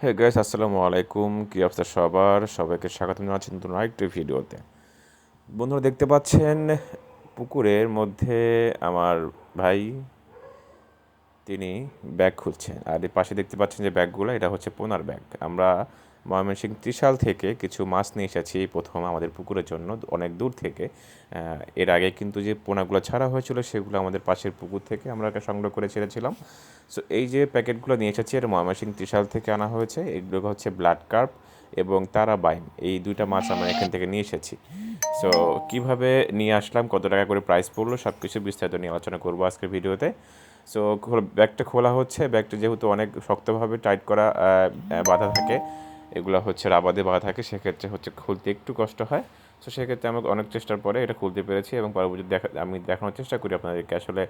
Hey guys আসসালামু আলাইকুম। কি অবস্থা সবার? সবাইকে স্বাগত জানাচ্ছি নতুন আরেকটি ভিডিওতে। বন্ধুরা দেখতে পাচ্ছেন, পুকুরের মধ্যে আমার ভাই, তিনি ব্যাগ খুলছেন। আর এই পাশে দেখতে পাচ্ছেন যে ব্যাগগুলো, এটা হচ্ছে পোনার ব্যাগ। আমরা ময়মনসিংহ ত্রিশাল থেকে কিছু মাছ নিয়ে এসেছি প্রথম আমাদের পুকুরের জন্য, অনেক দূর থেকে। এর আগে কিন্তু যে পোনাগুলো ছাড়া হয়েছিল সেগুলো আমাদের পাশের পুকুর থেকে আমরা সংগ্রহ করে ছেড়েছিলাম। সো এই যে প্যাকেটগুলো নিয়ে এসেছি এটা ময়মনসিংহ ত্রিশাল থেকে আনা হয়েছে। এগুলো হচ্ছে ব্লাড কার্প এবং তারা তারাবাইন। এই দুইটা মাছ আমরা এখান থেকে নিয়ে এসেছি। সো কীভাবে নিয়ে আসলাম, কত টাকা করে প্রাইস পড়ল সব কিছু বিস্তারিত নিয়ে আলোচনা করব আজকের ভিডিওতে। সো ব্যাগটা খোলা হচ্ছে। ব্যাগটা যেহেতু অনেক শক্তভাবে টাইট করা বাধা থাকে এগুলো হচ্ছে রাবাদে বাঁধা থাকে, সেক্ষেত্রে হচ্ছে খুলতে একটু কষ্ট হয়। সো সেক্ষেত্রে আমাকে অনেক চেষ্টার পরে এটা খুলতে পেরেছি এবং পরবর্তী দেখা, আমি দেখানোর চেষ্টা করি আপনাদেরকে। আসলে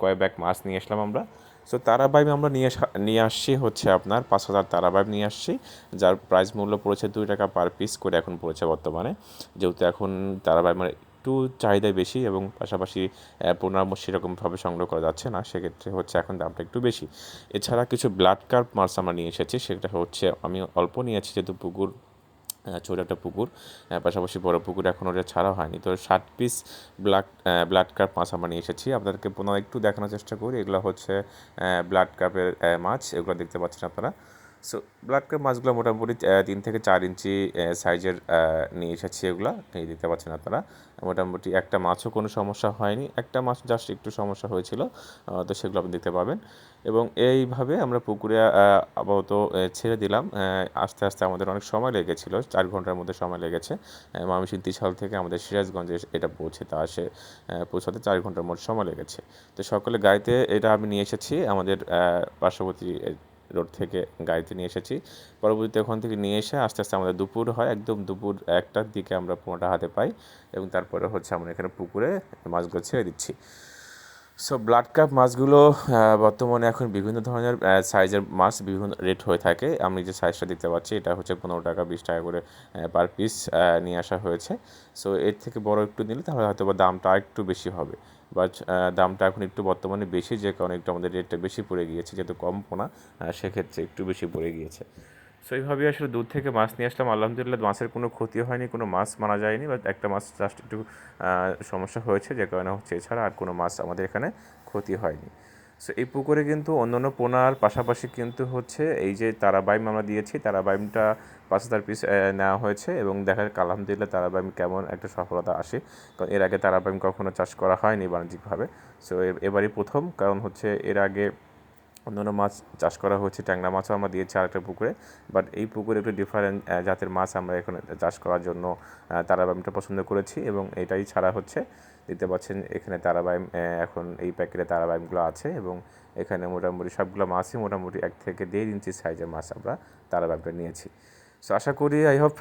কয়েক ব্যাগ মাছ নিয়ে আসলাম আমরা। সো তারাবাইব আমরা নিয়ে নিয়ে আসছি হচ্ছে আপনার পাঁচ হাজার তারাবাইব নিয়ে আসছি, যার প্রাইস মূল্য পড়েছে দুই টাকা পার পিস করে এখন পড়েছে বর্তমানে। যেহেতু এখন তারাবাইব মানে একটু চাহিদা বেশি এবং পাশাপাশি পুনরাম সেরকমভাবে সংগ্রহ করা যাচ্ছে না, সেক্ষেত্রে হচ্ছে এখন দামটা একটু বেশি। এছাড়া কিছু ব্লাড কার্প মাছ আমরা নিয়ে এসেছি, সেটা হচ্ছে আমি অল্প নিয়েছি যেহেতু পুকুর ছোট একটা পুকুর পাশাপাশি বড় পুকুর এখন ওটা ছাড়া হয়নি। তো ষাট পিস ব্লাড ব্লাড কার্প মাছ আমরা নিয়ে এসেছি। আপনাদেরকে পুনরায় একটু দেখানোর চেষ্টা করি, এগুলো হচ্ছে ব্লাড কার্পের মাছ, এগুলো দেখতে পাচ্ছেন আপনারা। সো ব্লাড কাপ মাছগুলো মোটামুটি তিন থেকে চার ইঞ্চি সাইজের নিয়ে এসেছি এগুলো এই দেখতে পাচ্ছেন আপনারা। মোটামুটি একটা মাছও কোনো সমস্যা হয়নি। একটা মাছ জাস্ট একটু সমস্যা হয়েছিল তো সেগুলো আপনি দেখতে পাবেন এবং এইভাবে আমরা পুকুরে আপাতত ছেড়ে দিলাম। আস্তে আস্তে আমাদের অনেক সময় লেগেছিল, চার ঘণ্টার মধ্যে সময় লেগেছে। মামিসিং তিশাল থেকে আমাদের সিরাজগঞ্জে এটা পৌঁছে, তা আসে পৌঁছাতে চার ঘণ্টার মধ্যে সময় লেগেছে। তো সকলে গাড়িতে, এটা আমি নিয়ে এসেছি, আমাদের পার্শ্ববর্তী রোড থেকে গাড়িতে নিয়ে এসেছি। পরবর্তীতে ওখান থেকে নিয়ে এসে আস্তে আস্তে আমাদের দুপুর হয়, একদম দুপুর একটার দিকে আমরা পোনাটা হাতে পাই এবং তারপরে হচ্ছে আমরা এখানে পুকুরে মাছগুলো ছেড়ে দিচ্ছি। সো ব্লাড কাপ মাছগুলো বর্তমানে এখন বিভিন্ন ধরনের সাইজের মাছ বিভিন্ন রেট হয়ে থাকে। আমি যে সাইজটা দেখতে পাচ্ছি, এটা হচ্ছে পনেরো টাকা, বিশ টাকা করে পার পিস নিয়ে আসা হয়েছে। সো এর থেকে বড় একটু নিলে তাহলে হয়তো বা দামটা একটু বেশি হবে। বা দামটা এখন একটু বর্তমানে বেশি, যে কারণে একটু আমাদের রেটটা বেশি পড়ে গিয়েছে, যেহেতু কম পোনা সেক্ষেত্রে একটু বেশি পড়ে গিয়েছে। সো এইভাবেই আসলে দূর থেকে মাছ নিয়ে আসলাম। আলহামদুলিল্লাহ, মাছের কোনো ক্ষতি হয়নি, কোনো মাছ মারা যায়নি বা একটা মাছ জাস্ট একটু সমস্যা হয়েছে, যে কারণে হচ্ছে এছাড়া আর কোনো মাছ আমাদের এখানে ক্ষতি হয়নি। সো এই পুকুরে কিন্তু অন্যান্য পোনার পাশাপাশি কিন্তু হচ্ছে এই যে তারাবাইম আমরা দিয়েছি, তারাবাইমটা পাঁচ হাজার পিস নেওয়া হয়েছে এবং দেখা কালাম দিলে তারাবাইম কেমন একটা সফলতা আসে। কারণ এর আগে তারাবাইম কখনো চাষ করা হয়নি বাণিজ্যিকভাবে। সো এবারই প্রথম, কারণ হচ্ছে এর আগে অন্যান্য মাছ চাষ করা হয়েছে, ট্যাংরা মাছও আমরা দিয়েছি আরেকটা পুকুরে। বাট এই পুকুরে একটু ডিফারেন্ট জাতের মাছ আমরা এখানে চাষ করার জন্য তারাবাইমটা পছন্দ করেছি এবং এটাই ছাড়া হচ্ছে। দেখতে পাচ্ছেন এখানে তারাবাইম এখন এই প্যাকেটে তারাবাইমগুলো আছে এবং এখানে মোটামুটি সবগুলো মাছই মোটামুটি এক থেকে দেড় ইঞ্চি সাইজের মাছ আমরা তারাবাইমটা নিয়েছি। সো আশা করি আই হোপ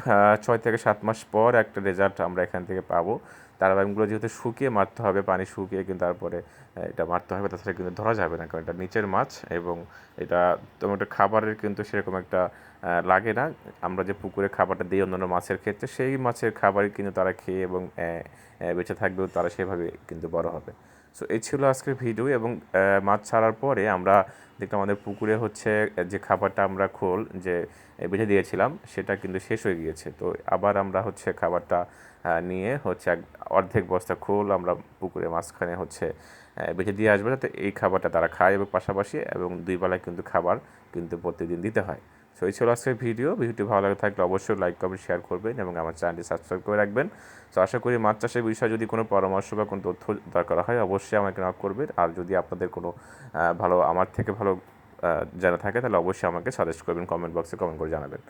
ছয় থেকে সাত মাস পর একটা রেজাল্ট আমরা এখান থেকে পাবো। তারাবাইমগুলো যেহেতু শুকিয়ে মারতে হবে, পানি শুকিয়ে কিন্তু তারপরে এটা মারতে হবে, তাছাড়া কিন্তু ধরা যাবে না, কারণ এটা নিচের মাছ এবং এটা তেমন একটা খাবারের কিন্তু সেরকম একটা লাগে না। আমরা যে পুকুরে খাবারটা দিই অন্যান্য মাছের ক্ষেত্রে, সেই মাছের খাবারই কিন্তু তারা খেয়ে এবং বেঁচে থাকবেও তারা সেভাবে কিন্তু বড় হবে। সো এই ছিল আজকের ভিডিও এবং মাছ ছাড়ার পরে আমরা দেখলাম আমাদের পুকুরে হচ্ছে যে খাবারটা আমরা খোল, যে বেঁধে দিয়েছিলাম, সেটা কিন্তু শেষ হয়ে গিয়েছে। তো আবার আমরা হচ্ছে খাবারটা নিয়ে হচ্ছে এক অর্ধেক বস্তা খোল আমরা পুকুরে মাঝখানে হচ্ছে বেঁচে দিয়ে আসবে যাতে এই খাবারটা তারা খায় এবং পাশাপাশি এবং দুই বেলায় কিন্তু খাবার কিন্তু প্রতিদিন দিতে হয়। সো এই ছিল আজকের ভিডিও। ভিডিওটি ভালো লাগে থাকলে অবশ্যই লাইক কমেন্ট শেয়ার করবেন এবং আমার চ্যানেলটি সাবস্ক্রাইব করে রাখবেন। তো আশা করি মাছ চাষের বিষয়ে যদি কোনো পরামর্শ বা কোনো তথ্য দরকার হয় অবশ্যই আমাকে নক করবেন। আর যদি আপনাদের কোনো ভালো, আমার থেকে ভালো জানা থাকে তাহলে অবশ্যই আমাকে সাজেস্ট করবেন কমেন্ট বক্সে কমেন্ট করে জানাবেন।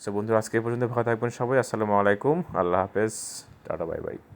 সো বন্ধুরা আজকে পর্যন্ত ভালো থাকবেন সবাই। আসসালামু আলাইকুম। আল্লাহ হাফেজ। Tata bye bye.